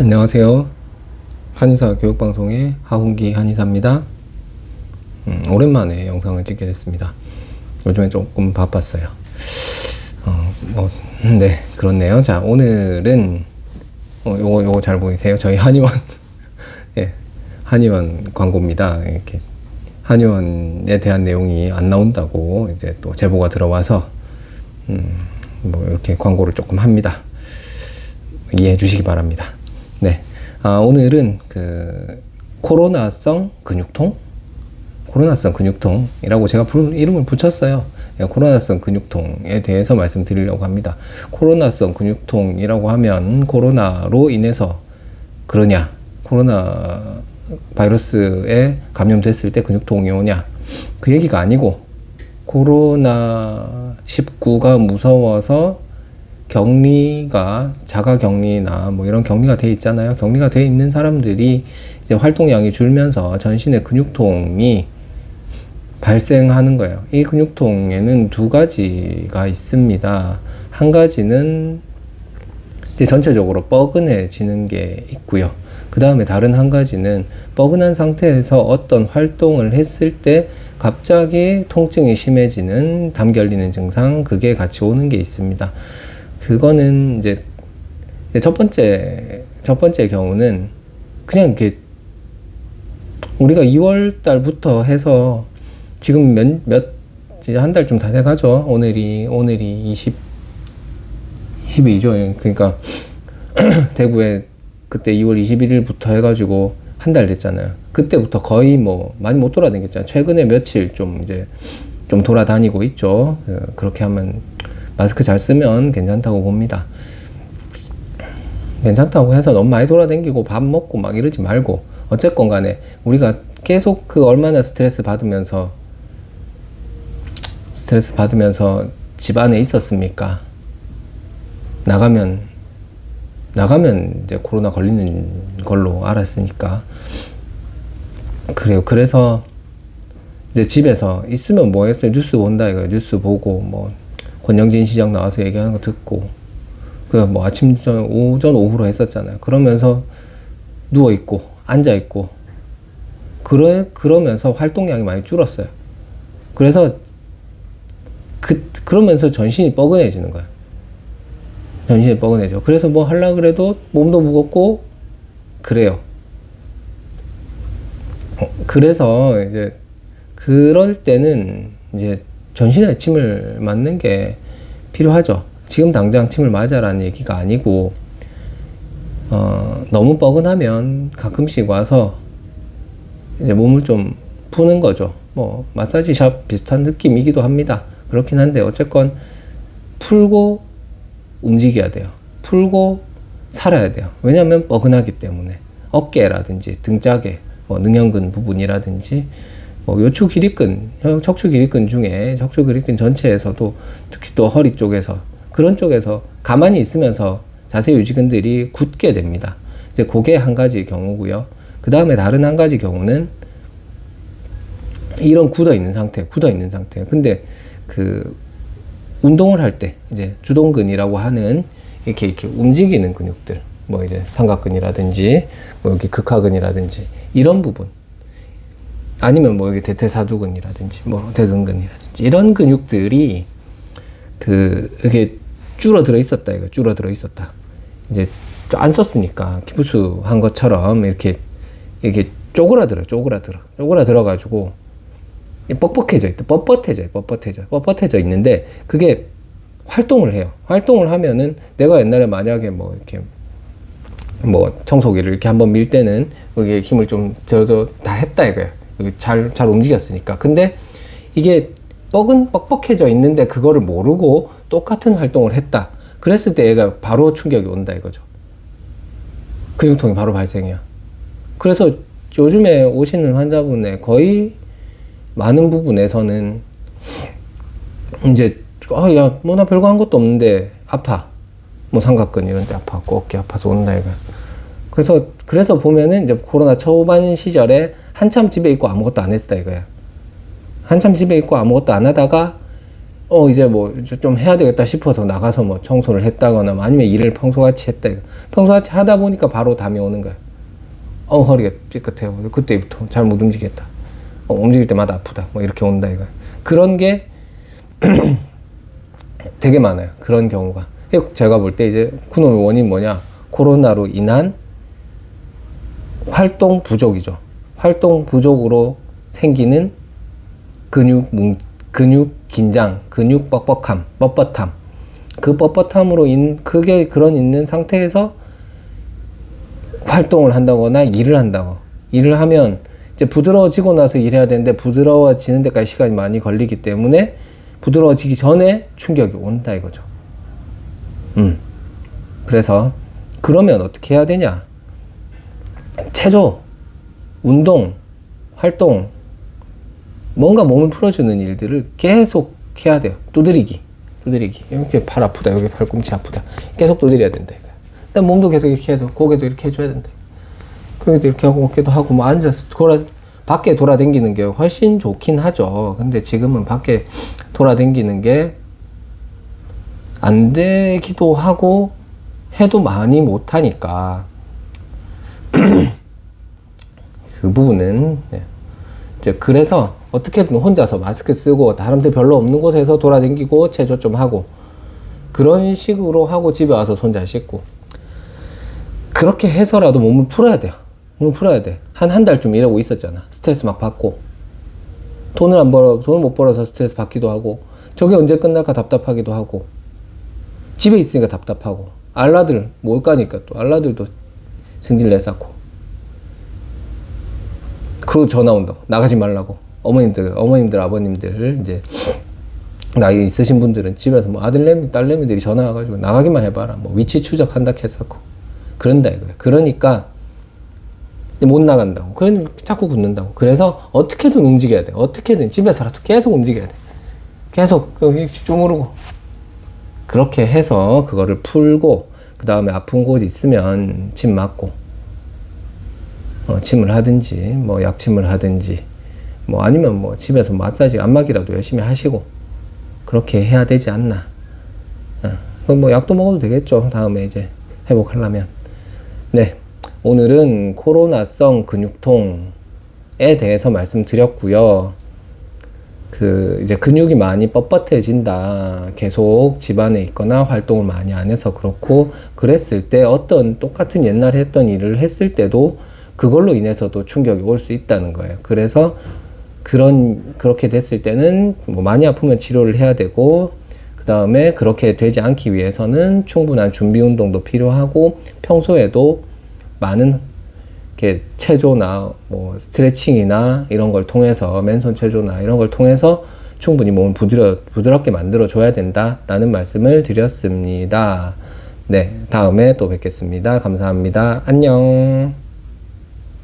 안녕하세요. 한의사 교육방송의 하훈기 한의사입니다. 음, 오랜만에 영상을 찍게 됐습니다. 요즘에 조금 바빴어요. 어, 뭐, 음, 네, 그렇네요. 자, 오늘은, 어, 요거, 요거 잘 보이세요? 저희 한의원, 예, 한의원 광고입니다. 이렇게, 한의원에 대한 내용이 안 나온다고 이제 또 제보가 들어와서, 음, 뭐, 이렇게 광고를 조금 합니다. 이해해 주시기 바랍니다. 네. 아, 오늘은 그 코로나성 근육통? 코로나성 근육통이라고 제가 부른 이름을 붙였어요. 예, 코로나성 근육통에 대해서 말씀드리려고 합니다. 코로나성 근육통이라고 하면 코로나로 인해서 그러냐? 코로나 바이러스에 감염됐을 때 근육통이 오냐? 그 얘기가 아니고 코로나 19가 무서워서 격리가 자가 격리나 뭐 이런 격리가 돼 있잖아요. 격리가 돼 있는 사람들이 이제 활동량이 줄면서 전신의 근육통이 발생하는 거예요. 이 근육통에는 두 가지가 있습니다. 한 가지는 이제 전체적으로 뻐근해지는 게 있고요. 그 다음에 다른 한 가지는 뻐근한 상태에서 어떤 활동을 했을 때 갑자기 통증이 심해지는 담 결리는 증상 그게 같이 오는 게 있습니다. 그거는 이제 첫 번째 첫 번째 경우는 그냥 이렇게 우리가 2월 달부터 해서 지금 몇 몇 한 달 좀 다 돼가죠. 오늘이 오늘이 20 22죠. 그러니까 대구에 그때 2월 21일부터 해가지고 한 달 됐잖아요. 그때부터 거의 뭐 많이 못 돌아다녔잖아요. 최근에 며칠 좀 이제 좀 돌아다니고 있죠. 어, 그렇게 하면 마스크 잘 쓰면 괜찮다고 봅니다. 괜찮다고 해서 너무 많이 돌아다니고 밥 먹고 막 이러지 말고 어쨌건 간에 우리가 계속 그 얼마나 스트레스 받으면서 스트레스 받으면서 집 안에 있었습니까? 나가면 나가면 이제 코로나 걸리는 걸로 알았으니까 그래요. 그래서 이제 집에서 있으면 뭐 했어요? 뉴스 본다 이거 뉴스 보고 뭐 권영진 시장 나와서 얘기하는 거 듣고 그뭐 아침 전 오전 오후로 했었잖아요. 그러면서 누워 있고 앉아 있고 그러 그러면서 활동량이 많이 줄었어요. 그래서 그 그러면서 전신이 뻐근해지는 거예요. 전신이 뻐근해져. 그래서 뭐 하려 그래도 몸도 무겁고 그래요. 어, 그래서 이제 그럴 때는 이제 전신에 침을 맞는 게 필요하죠. 지금 당장 침을 맞아라는 얘기가 아니고, 어, 너무 뻐근하면 가끔씩 와서 이제 몸을 좀 푸는 거죠. 뭐, 마사지 샵 비슷한 느낌이기도 합니다. 그렇긴 한데, 어쨌건 풀고 움직여야 돼요. 풀고 살아야 돼요. 왜냐하면 뻐근하기 때문에. 어깨라든지 등짝에, 뭐 능형근 부분이라든지, 뭐 요추 기립근, 척추 기립근 중에 척추 기립근 전체에서도 특히 또 허리 쪽에서 그런 쪽에서 가만히 있으면서 자세 유지근들이 굳게 됩니다. 이제 그게 한 가지 경우고요. 그 다음에 다른 한 가지 경우는 이런 굳어 있는 상태, 굳어 있는 상태. 근데 그 운동을 할 때 이제 주동근이라고 하는 이렇게 이렇게 움직이는 근육들, 뭐 이제 삼각근이라든지 뭐 여기 극하근이라든지 이런 부분 아니면 뭐 여기 대퇴사두근이라든지 뭐 대둔근이라든지 이런 근육들이 그 이게 줄어들어 있었다 이거 줄어들어 있었다. 이제 안 썼으니까 기부수 한 것처럼 이렇게 이게 쪼그라들어 쪼그라들어 쪼그라들어 가지고 뻑뻑해져 있다. 뻣뻣해져 뻣뻣해져 뻣뻣해져 있는데 그게 활동을 해요. 활동을 하면은 내가 옛날에 만약에 뭐 이렇게 뭐 청소기를 이렇게 한번 밀 때는 이게 힘을 좀 저도 다 했다 이거야 잘, 잘 움직였으니까. 근데 이게 뻑은 뻑뻑해져 있는데 그거를 모르고 똑같은 활동을 했다. 그랬을 때 얘가 바로 충격이 온다 이거죠. 근육통이 바로 발생해요. 그래서 요즘에 오시는 환자분의 거의 많은 부분에서는 이제 아, 야, 뭐 나 별거 한 것도 없는데 아파. 뭐 삼각근 이런 데 아파고 어깨 아파서 온다 이거. 그래서 그래서 보면은 이제 코로나 초반 시절에 한참 집에 있고 아무것도 안 했다 이거야. 한참 집에 있고 아무것도 안 하다가 어 이제 뭐 좀 해야 되겠다 싶어서 나가서 뭐 청소를 했다거나 뭐 아니면 일을 평소같이 했다 이거. 평소같이 하다 보니까 바로 담이 오는 거예요. 어 허리가 삐끗해요. 그때부터 잘 못 움직였다. 어, 움직일 때마다 아프다. 뭐 이렇게 온다 이거. 그런 게 되게 많아요. 그런 경우가. 제가 볼 때 이제 쿠노의 원인 뭐냐? 코로나로 인한 활동 부족이죠. 활동 부족으로 생기는 근육 뭉, 근육 긴장, 근육 뻑뻑함, 뻣뻣함. 그 뻣뻣함으로 인, 그게 그런 있는 상태에서 활동을 한다거나 일을 한다고. 일을 하면 이제 부드러워지고 나서 일해야 되는데 부드러워지는 데까지 시간이 많이 걸리기 때문에 부드러워지기 전에 충격이 온다 이거죠. 음. 그래서 그러면 어떻게 해야 되냐? 체조, 운동, 활동, 뭔가 몸을 풀어주는 일들을 계속 해야 돼요. 두드리기, 두드리기. 이렇게 팔 아프다, 여기 팔꿈치 아프다. 계속 두드려야 된다. 일단 몸도 계속 이렇게 해서 고개도 이렇게 해줘야 된다. 그래도 이렇게 하고 어깨도 하고 뭐 앉아서 돌아 밖에 돌아다니는 게 훨씬 좋긴 하죠. 근데 지금은 밖에 돌아다니는 게 안 되기도 하고 해도 많이 못 하니까 그 부분은 네. 이제 그래서 어떻게든 혼자서 마스크 쓰고 사람들 별로 없는 곳에서 돌아다니고 체조 좀 하고 그런 식으로 하고 집에 와서 손 잘 씻고 그렇게 해서라도 몸을 풀어야 돼요. 몸을 풀어야 돼. 한 한 달쯤 일하고 있었잖아. 스트레스 막 받고 돈을 안 벌어 돈을 못 벌어서 스트레스 받기도 하고 저게 언제 끝날까 답답하기도 하고 집에 있으니까 답답하고 알라들 못 가니까 또 알라들도 승질 내쌓고 그리고 전화 온다고. 나가지 말라고. 어머님들 어머님들 아버님들 이제 나이 있으신 분들은 집에서 뭐 아들내미 딸내미들이 전화 와가지고 나가기만 해봐라. 뭐 위치 추적한다 했었고. 그런다 이거예요. 그러니까 못 나간다고. 그러니 자꾸 굳는다고. 그래서 어떻게든 움직여야 돼. 어떻게든 집에서라도 계속 움직여야 돼. 계속 여기 주무르고. 그렇게 해서 그거를 풀고 그 다음에 아픈 곳 있으면 침 맞고 어, 침을 하든지 뭐 약침을 하든지 뭐 아니면 뭐 집에서 마사지 안마기라도 열심히 하시고 그렇게 해야 되지 않나. 어, 그럼 뭐 약도 먹어도 되겠죠. 다음에 이제 회복하려면. 네. 오늘은 코로나성 근육통에 대해서 말씀드렸고요. 그 이제 근육이 많이 뻣뻣해진다. 계속 집안에 있거나 활동을 많이 안 해서 그렇고 그랬을 때 어떤 똑같은 옛날에 했던 일을 했을 때도 그걸로 인해서도 충격이 올 수 있다는 거예요. 그래서 그런 그렇게 됐을 때는 뭐 많이 아프면 치료를 해야 되고 그 다음에 그렇게 되지 않기 위해서는 충분한 준비 운동도 필요하고 평소에도 많은 이렇게 체조나 뭐 스트레칭이나 이런 걸 통해서 맨손 체조나 이런 걸 통해서 충분히 몸을 부드러, 부드럽게 만들어 줘야 된다라는 말씀을 드렸습니다. 네, 다음에 또 뵙겠습니다. 감사합니다. 안녕.